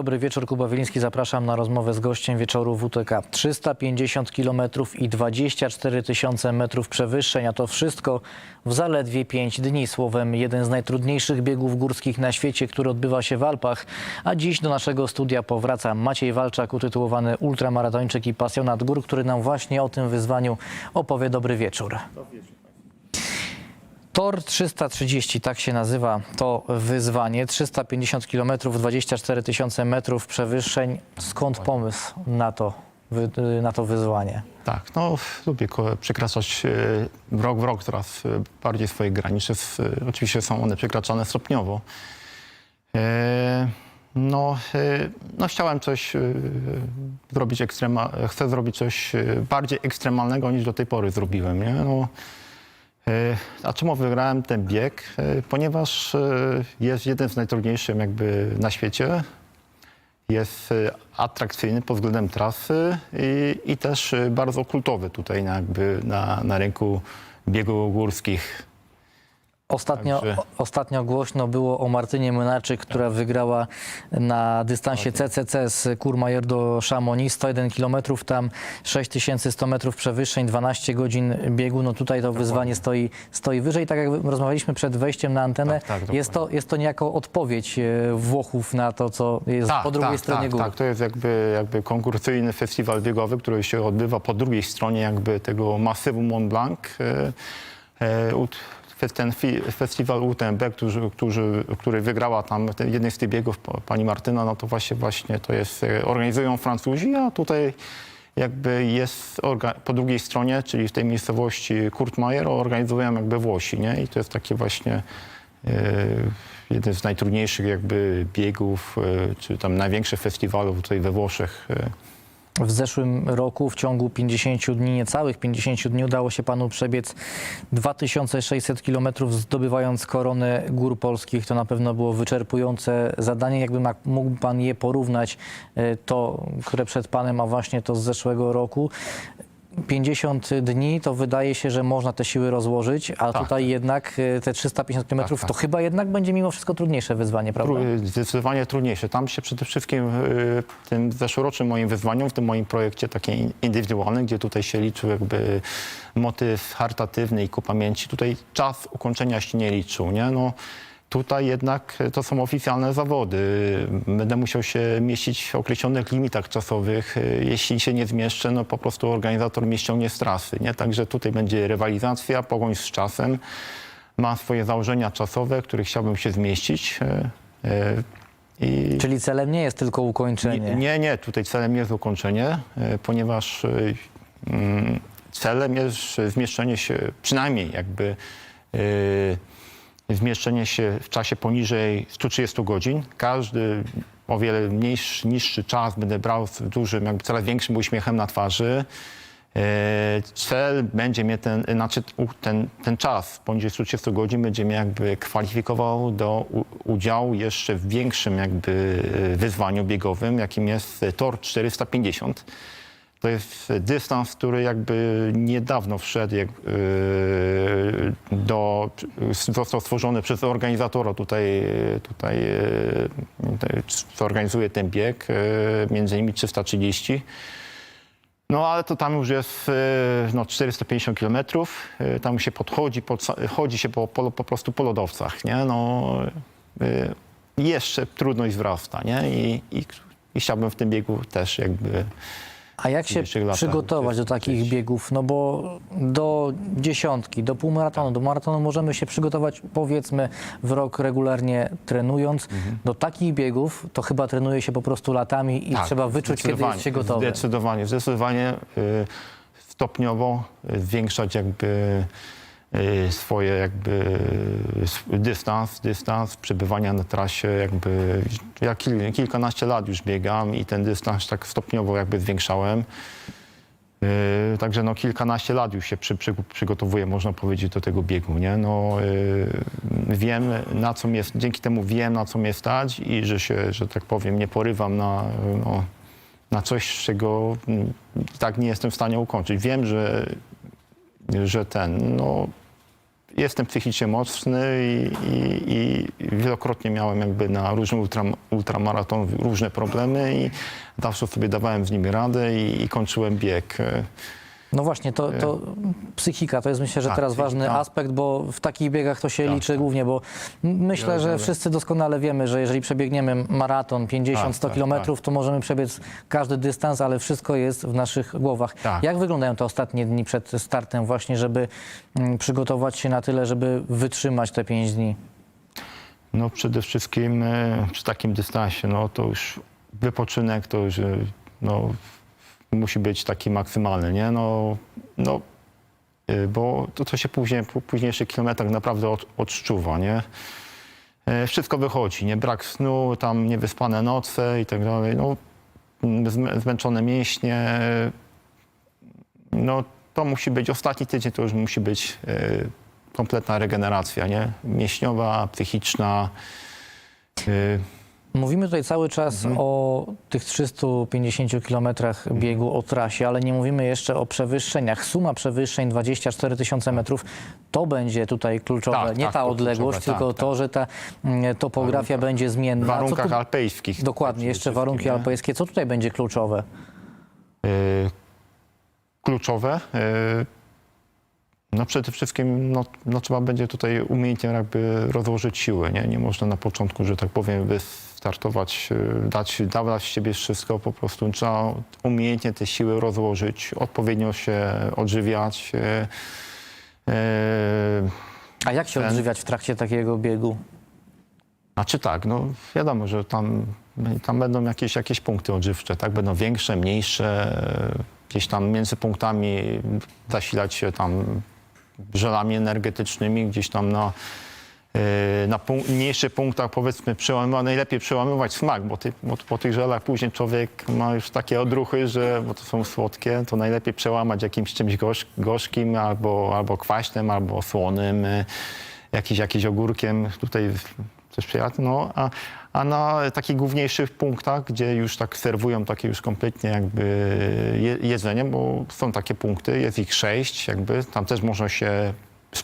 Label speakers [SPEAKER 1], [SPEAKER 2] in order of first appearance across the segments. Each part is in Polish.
[SPEAKER 1] Dobry wieczór, Kuba Wieliński. Zapraszam na rozmowę z gościem wieczoru WTK. 350 km i 24 tysiące metrów przewyższeń, a to wszystko w zaledwie 5 dni. Słowem, jeden z najtrudniejszych biegów górskich na świecie, który odbywa się w Alpach. A dziś do naszego studia powraca Maciej Walczak, utytułowany ultramaratończyk i pasjonat gór, który nam właśnie o tym wyzwaniu opowie. Dobry wieczór. Tor 330, tak się nazywa to wyzwanie. 350 km, 24 tysiące metrów przewyższeń. Skąd pomysł na to, wy- na to wyzwanie?
[SPEAKER 2] Tak, no lubię przekraczać e, rok w rok coraz bardziej swoje granice. Oczywiście są one przekraczane stopniowo. E, No, e, no chciałem coś e, zrobić ekstrema, chcę zrobić coś bardziej ekstremalnego niż do tej pory zrobiłem, nie? No, a czemu wygrałem ten bieg? E, Ponieważ e, jest jeden z najtrudniejszych jakby na świecie jest e, atrakcyjny pod względem trasy i, i też e, bardzo kultowy tutaj na, jakby na, na rynku biegów górskich.
[SPEAKER 1] Ostatnio,
[SPEAKER 2] Także-
[SPEAKER 1] ostatnio głośno było o Martynie Młynarczyk, która wygrała na dystansie CCC z Courmayeur do Chamonix. 101 km, tam 6100 metrów przewyższeń, 12 godzin biegu. No tutaj to wyzwanie stoi, stoi wyżej. Tak jak rozmawialiśmy przed wejściem na antenę,
[SPEAKER 2] Tak, tak,
[SPEAKER 1] jest, to, jest to niejako odpowiedź e, Włochów na to, co jest po drugiej stronie
[SPEAKER 2] tak,
[SPEAKER 1] gór.
[SPEAKER 2] tak, to jest jakby, jakby konkursyjny festiwal biegowy, który się odbywa po drugiej stronie jakby tego masywu Mont Blanc. E, e, ut- ten fi, festiwal UTMB, który, który, wygrała tam ten, jeden z tych biegów, pa- pani Martyna, no to właśnie, właśnie to jest, e, organizują Francuzi, a tutaj jakby jest po drugiej stronie, czyli w tej miejscowości Kurtmajer, organizują jakby Włosi, nie? I to jest takie właśnie e, jeden z najtrudniejszych jakby biegów, e, czy tam największych festiwalów tutaj we Włoszech. e.
[SPEAKER 1] W zeszłym roku w ciągu 50 dni, niecałych 50 dni udało się panu przebiec 2600 km zdobywając koronę gór polskich. To na pewno było wyczerpujące zadanie. Jakby mógł pan je porównać, e, to, które przed panem, a właśnie to z zeszłego roku. 50 dni to wydaje się, że można te siły rozłożyć, a
[SPEAKER 2] Tak.
[SPEAKER 1] tutaj jednak e, te 350 km
[SPEAKER 2] Tak, tak.
[SPEAKER 1] to chyba jednak będzie mimo wszystko trudniejsze wyzwanie, prawda?
[SPEAKER 2] Tru- Zdecydowanie trudniejsze. Tam się przede wszystkim w tym zeszłorocznym moim wyzwaniu, w tym moim projekcie takim indywidualnym, gdzie tutaj się liczył jakby motyw charytatywny i ku pamięci, tutaj czas ukończenia się nie liczył, nie? No, tutaj jednak to są oficjalne zawody. Będę musiał się mieścić w określonych limitach czasowych. E, Jeśli się nie zmieszczę, no po prostu organizator mnie ściągnie z trasy, nie? Także tutaj będzie rywalizacja, pogoń z czasem. Mam swoje założenia czasowe, których chciałbym się zmieścić. e, e, I
[SPEAKER 1] Czyli celem nie jest tylko ukończenie.
[SPEAKER 2] nie, nie, tutaj celem jest ukończenie, e, ponieważ e, mm, celem jest zmieszczenie się, przynajmniej jakby e, zmieszczenie się w czasie poniżej 130 godzin. Każdy o wiele mniejszy, niższy czas będę brał z dużym, jakby coraz większym uśmiechem na twarzy. E, Cel będzie mnie ten, znaczy ten, ten czas poniżej 130 godzin będzie mnie jakby kwalifikował do udziału jeszcze w większym jakby e, wyzwaniu biegowym, jakim jest Tor 450. To jest dystans, który jakby niedawno wszedł, jak, yy, do, został stworzony przez organizatora tutaj, tutaj yy, tutaj, co organizuje ten bieg, między innymi 330. No ale to tam już jest no, 450 kilometrów, yy, tam się podchodzi, po, chodzi się po, po, po prostu po lodowcach, nie? No, jeszcze trudność wzrasta, nie? I, i, I chciałbym w tym biegu też jakby
[SPEAKER 1] A jak się
[SPEAKER 2] latach
[SPEAKER 1] przygotować do takich
[SPEAKER 2] uczestniczyć.
[SPEAKER 1] biegów? No bo do dziesiątki, do półmaratonu, do maratonu możemy się przygotować powiedzmy w rok regularnie trenując.
[SPEAKER 2] Mhm.
[SPEAKER 1] Do takich biegów to chyba trenuje się po prostu latami i
[SPEAKER 2] Tak,
[SPEAKER 1] trzeba wyczuć, kiedy jest się gotowy.
[SPEAKER 2] Zdecydowanie, zdecydowanie y, stopniowo y, zwiększać jakby swoje jakby y, dystans, dystans przebywania na trasie jakby ja kil, kilkanaście lat już biegam i ten dystans tak stopniowo jakby zwiększałem. Y, Także no kilkanaście lat już się przy, przy, przygotowuję, można powiedzieć, do tego biegu, nie? No, y, wiem, na co mnie, dzięki temu wiem, na co mnie stać i że się, że tak powiem, nie porywam na, no, na coś, czego mm, tak nie jestem w stanie ukończyć. Wiem, że, że ten, no, jestem psychicznie mocny i, i, i wielokrotnie miałem jakby na różnych ultra, ultramaraton różne problemy i zawsze sobie dawałem z nimi radę i, i kończyłem bieg.
[SPEAKER 1] No właśnie, to, to psychika to jest myślę, że
[SPEAKER 2] Tak,
[SPEAKER 1] teraz ważny
[SPEAKER 2] psychika.
[SPEAKER 1] aspekt, bo w takich biegach to się
[SPEAKER 2] Tak,
[SPEAKER 1] liczy
[SPEAKER 2] tak.
[SPEAKER 1] głównie, bo m- myślę, że
[SPEAKER 2] Rozumiem.
[SPEAKER 1] wszyscy doskonale wiemy, że jeżeli przebiegniemy maraton 50-100
[SPEAKER 2] Tak, tak,
[SPEAKER 1] kilometrów, to możemy przebiec każdy dystans, ale wszystko jest w naszych głowach.
[SPEAKER 2] Tak.
[SPEAKER 1] Jak wyglądają te ostatnie dni przed startem właśnie, żeby mm, przygotować się na tyle, żeby wytrzymać te 5 dni?
[SPEAKER 2] No przede wszystkim e, przy takim dystansie, no to już wypoczynek to już e, no, musi być taki maksymalny, nie? No, no e, bo to, to się później, po późniejszych kilometrach naprawdę od, odczuwa, nie? E, Wszystko wychodzi, nie? Brak snu, tam niewyspane noce i tak dalej, no zmę- zmęczone mięśnie, no to musi być, ostatni tydzień to już musi być e, kompletna regeneracja, nie? Mięśniowa, psychiczna.
[SPEAKER 1] Mówimy tutaj cały czas
[SPEAKER 2] Mhm.
[SPEAKER 1] o tych 350 kilometrach biegu, o trasie, ale nie mówimy jeszcze o przewyższeniach. Suma przewyższeń 24 tysiące metrów to będzie tutaj kluczowe.
[SPEAKER 2] Tak,
[SPEAKER 1] nie
[SPEAKER 2] tak,
[SPEAKER 1] ta
[SPEAKER 2] to
[SPEAKER 1] odległość,
[SPEAKER 2] kluczowe,
[SPEAKER 1] tylko
[SPEAKER 2] tak,
[SPEAKER 1] to, że ta mm, topografia będzie zmienna.
[SPEAKER 2] W warunkach
[SPEAKER 1] tu,
[SPEAKER 2] alpejskich.
[SPEAKER 1] dokładnie, jeszcze
[SPEAKER 2] przede
[SPEAKER 1] warunki
[SPEAKER 2] nie?
[SPEAKER 1] alpejskie. Co tutaj będzie kluczowe?
[SPEAKER 2] E, kluczowe. e, No przede wszystkim no, no, trzeba będzie tutaj umiejętnie jakby rozłożyć siły. Nie, nie można na początku, że tak powiem, wystartować, e, dać, dawać z siebie wszystko. Po prostu trzeba umiejętnie te siły rozłożyć, odpowiednio się odżywiać. e, e,
[SPEAKER 1] A jak się
[SPEAKER 2] Ten-
[SPEAKER 1] odżywiać w trakcie takiego biegu?
[SPEAKER 2] Znaczy tak, no wiadomo, że tam, tam będą jakieś, jakieś punkty odżywcze, tak? Będą większe, mniejsze, gdzieś tam między punktami zasilać się tam żelami energetycznymi, gdzieś tam na, na punk- mniejszych punktach powiedzmy przełamywać, najlepiej przełamywać smak, bo, ty, bo po tych żelach później człowiek ma już takie odruchy, że, bo to są słodkie, to najlepiej przełamać jakimś czymś gorzk, gorzkim albo, albo kwaśnym, albo słonym, yy, jakiś, jakiś ogórkiem, tutaj coś no, a, a na takich główniejszych punktach, gdzie już tak serwują takie już kompletnie jakby je, jedzenie, bo są takie punkty, jest ich sześć, jakby tam też można się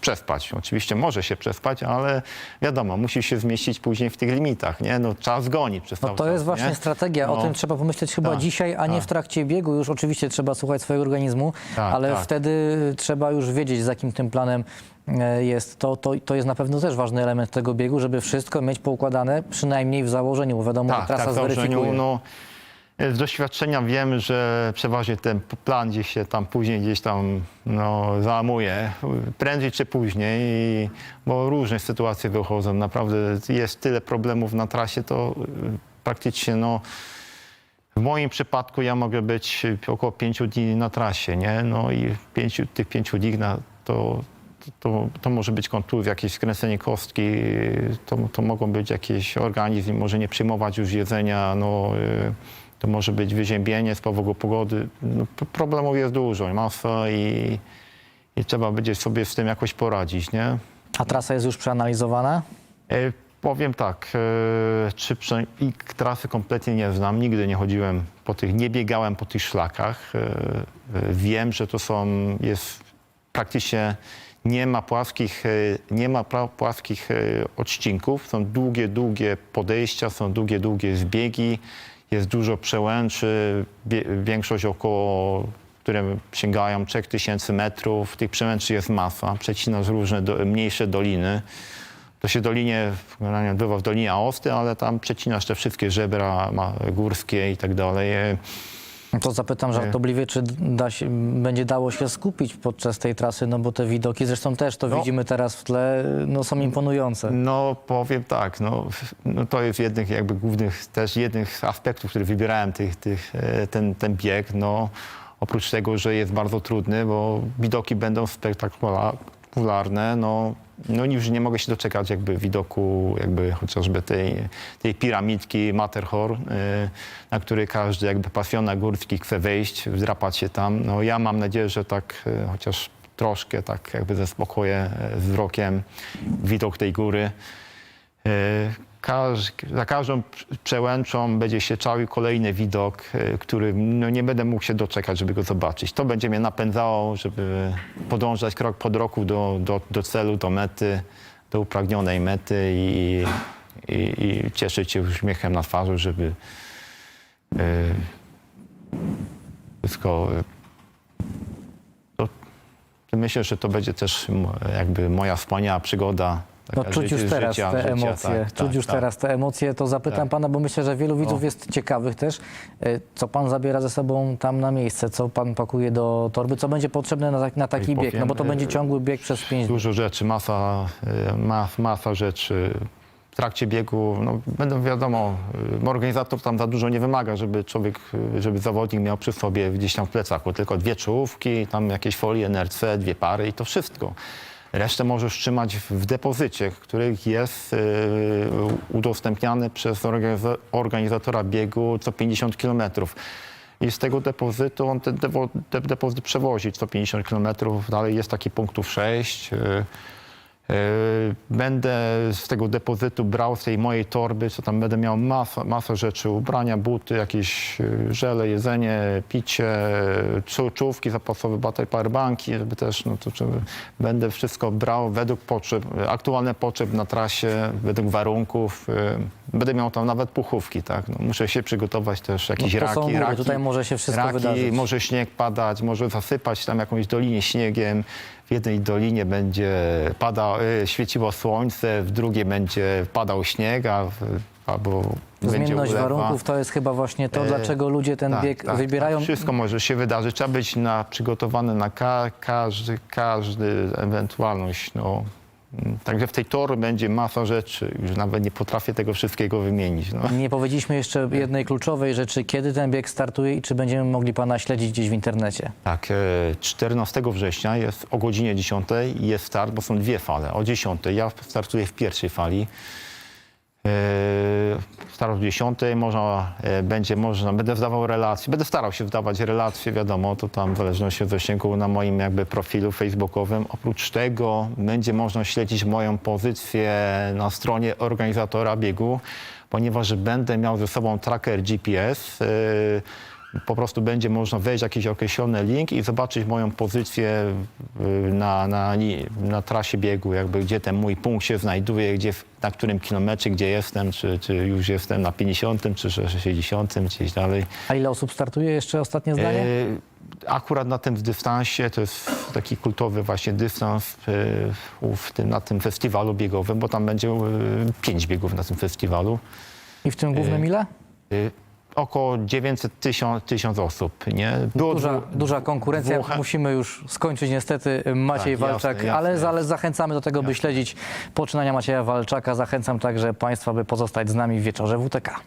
[SPEAKER 2] przespać. Oczywiście może się przespać, ale wiadomo, musi się zmieścić później w tych limitach, nie? No czas goni przez
[SPEAKER 1] No
[SPEAKER 2] cały
[SPEAKER 1] to
[SPEAKER 2] czas,
[SPEAKER 1] jest właśnie
[SPEAKER 2] nie?
[SPEAKER 1] strategia. O
[SPEAKER 2] No.
[SPEAKER 1] tym trzeba pomyśleć chyba
[SPEAKER 2] Tak,
[SPEAKER 1] dzisiaj, a nie
[SPEAKER 2] tak.
[SPEAKER 1] w trakcie biegu. Już oczywiście trzeba słuchać swojego organizmu,
[SPEAKER 2] Tak,
[SPEAKER 1] ale
[SPEAKER 2] tak.
[SPEAKER 1] wtedy trzeba już wiedzieć, za jakim tym planem e, jest. To, to, to jest na pewno też ważny element tego biegu, żeby wszystko mieć poukładane, przynajmniej w założeniu, bo wiadomo,
[SPEAKER 2] Tak,
[SPEAKER 1] trasa
[SPEAKER 2] tak, założeniu,
[SPEAKER 1] zweryfikuje.
[SPEAKER 2] no, z doświadczenia wiem, że przeważnie ten plan gdzieś się tam później gdzieś tam no, załamuje, prędzej czy później, i- bo różne sytuacje wychodzą. Naprawdę jest tyle problemów na trasie, to y, praktycznie no, w moim przypadku ja mogę być około pięciu dni na trasie, nie? No i pięciu, tych pięciu dni na, to, to, to może być kontuzja, jakieś skręcenie kostki, to, to mogą być jakieś organizm, może nie przyjmować już jedzenia, no, y, to może być wyziębienie z powodu pogody. No, problemów jest dużo, masa i, i trzeba będzie sobie z tym jakoś poradzić, nie?
[SPEAKER 1] A trasa jest już przeanalizowana?
[SPEAKER 2] E, powiem tak, e, czy prze, i trasy kompletnie nie znam, nigdy nie chodziłem po tych, nie biegałem po tych szlakach. E, e, wiem, że to są, jest praktycznie nie ma płaskich, e, nie ma płaskich e, odcinków, są długie, długie podejścia, są długie, długie zbiegi, jest dużo przełęczy, większość około które sięgają 3000 metrów. Tych przełęczy jest masa, przecinasz różne do, mniejsze doliny. To się dolinie, bywa w Dolinie Aosty, ale tam przecinasz te wszystkie żebra górskie i tak dalej.
[SPEAKER 1] No To zapytam żartobliwie, czy da się, będzie dało się skupić podczas tej trasy, no bo te widoki, zresztą też to
[SPEAKER 2] No.
[SPEAKER 1] widzimy teraz w tle, no są imponujące.
[SPEAKER 2] No powiem tak, no, no to jest jednych jakby głównych też jednych z aspektów, które wybierałem tych, tych, e, ten, ten bieg. No, oprócz tego, że jest bardzo trudny, bo widoki będą spektakularne, no, no już nie mogę się doczekać jakby widoku jakby chociażby tej, tej piramidki Matterhorn, e, na której każdy jakby pasjona górski chce wejść, wdrapać się tam. No ja mam nadzieję, że tak e, chociaż troszkę tak jakby zaspokoję e, wzrokiem widok tej góry. E, każ, za każdą przełęczą będzie się czały kolejny widok, e, który no, nie będę mógł się doczekać, żeby go zobaczyć. To będzie mnie napędzało, żeby podążać krok po kroku do, do, do celu, do mety, do upragnionej mety i, i, i cieszyć się uśmiechem na twarzy, żeby e, wszystko e, to, myślę, że to będzie też jakby moja wspaniała przygoda.
[SPEAKER 1] No
[SPEAKER 2] taka
[SPEAKER 1] czuć już teraz
[SPEAKER 2] życia-
[SPEAKER 1] te
[SPEAKER 2] życia,
[SPEAKER 1] emocje,
[SPEAKER 2] tak,
[SPEAKER 1] czuć
[SPEAKER 2] tak,
[SPEAKER 1] już
[SPEAKER 2] tak.
[SPEAKER 1] teraz te emocje, to zapytam
[SPEAKER 2] Tak.
[SPEAKER 1] pana, bo myślę, że wielu widzów
[SPEAKER 2] O.
[SPEAKER 1] jest ciekawych też, e, co pan zabiera ze sobą tam na miejsce, co pan pakuje do torby, co będzie potrzebne na, tak- na taki
[SPEAKER 2] I
[SPEAKER 1] bieg, no bo to
[SPEAKER 2] powiem,
[SPEAKER 1] będzie
[SPEAKER 2] e,
[SPEAKER 1] ciągły bieg przez pięć dni.
[SPEAKER 2] Dużo rzeczy, masa, e, mas, masa rzeczy. W trakcie biegu, no będą wiadomo, e, organizator tam za dużo nie wymaga, żeby człowiek, e, żeby zawodnik miał przy sobie gdzieś tam w plecaku tylko dwie czołówki, tam jakieś folie NRC, dwie pary i to wszystko. Resztę możesz trzymać w depozycie, których jest e, udostępniany przez organiza- organizatora biegu co 50 kilometrów. I z tego depozytu on ten depo, de, depozyt przewozi co 50 km. Dalej jest taki punktów 6. Yy, yy, Będę z tego depozytu brał z tej mojej torby, co tam będę miał masę, masę rzeczy, ubrania, buty, jakieś yy, żele, jedzenie, picie, czołówki zapasowe, baterie, powerbanki, żeby też, no to żeby będę wszystko brał według potrzeb, aktualne potrzeb na trasie, według warunków. Yy, Będę miał tam nawet puchówki, tak. No, muszę się przygotować też, jakieś
[SPEAKER 1] No
[SPEAKER 2] raki,
[SPEAKER 1] góry,
[SPEAKER 2] raki.
[SPEAKER 1] tutaj może się wszystko
[SPEAKER 2] raki,
[SPEAKER 1] wydarzyć.
[SPEAKER 2] może śnieg padać, może zasypać tam jakąś dolinie śniegiem. W jednej dolinie będzie pada, y, świeciło słońce, w drugiej będzie padał śnieg, a w, albo
[SPEAKER 1] Zmienność
[SPEAKER 2] ulewa.
[SPEAKER 1] warunków to jest chyba właśnie to,
[SPEAKER 2] E,
[SPEAKER 1] dlaczego ludzie ten
[SPEAKER 2] Tak,
[SPEAKER 1] bieg
[SPEAKER 2] tak,
[SPEAKER 1] wybierają.
[SPEAKER 2] Tak. Wszystko może się wydarzyć. Trzeba być na, przygotowany na ka, każdy, każdy ewentualność. No. Także w tej tory będzie masa rzeczy. Już nawet nie potrafię tego wszystkiego wymienić. No.
[SPEAKER 1] Nie powiedzieliśmy jeszcze jednej kluczowej rzeczy, kiedy ten bieg startuje i czy będziemy mogli pana śledzić gdzieś w internecie.
[SPEAKER 2] Tak, e, 14 września jest o godzinie 10 jest start, bo są dwie fale. O 10 ja startuję w pierwszej fali. E, Start o 10 można, e, będzie można, będę wdawał relacje, będę starał się wdawać relacje, wiadomo, to tam w zależności od zasięgu na moim jakby profilu facebookowym. Oprócz tego będzie można śledzić moją pozycję na stronie organizatora biegu, ponieważ będę miał ze sobą tracker GPS. E, po prostu będzie można wejść w jakiś określony link i zobaczyć moją pozycję y, na, na, na trasie biegu, jakby gdzie ten mój punkt się znajduje, gdzie, na którym kilometrze, gdzie jestem, czy, czy już jestem na 50, czy 60, czy gdzieś dalej.
[SPEAKER 1] A ile osób startuje? Jeszcze ostatnie zdanie?
[SPEAKER 2] E, Akurat na tym dystansie, to jest taki kultowy właśnie dystans e, w tym, na tym festiwalu biegowym, bo tam będzie e, pięć biegów na tym festiwalu.
[SPEAKER 1] I w tym głównym ile?
[SPEAKER 2] Y, Około 900 tysiąc, tysiąc osób, nie? Było
[SPEAKER 1] Duża,
[SPEAKER 2] dwu-
[SPEAKER 1] duża konkurencja.
[SPEAKER 2] dwóch-
[SPEAKER 1] Musimy już skończyć niestety. Maciej
[SPEAKER 2] Tak, jasne,
[SPEAKER 1] Walczak,
[SPEAKER 2] jasne,
[SPEAKER 1] ale,
[SPEAKER 2] jasne.
[SPEAKER 1] ale zachęcamy do tego, by śledzić poczynania Macieja Walczaka. Zachęcam także Państwa, by pozostać z nami w wieczorze WTK.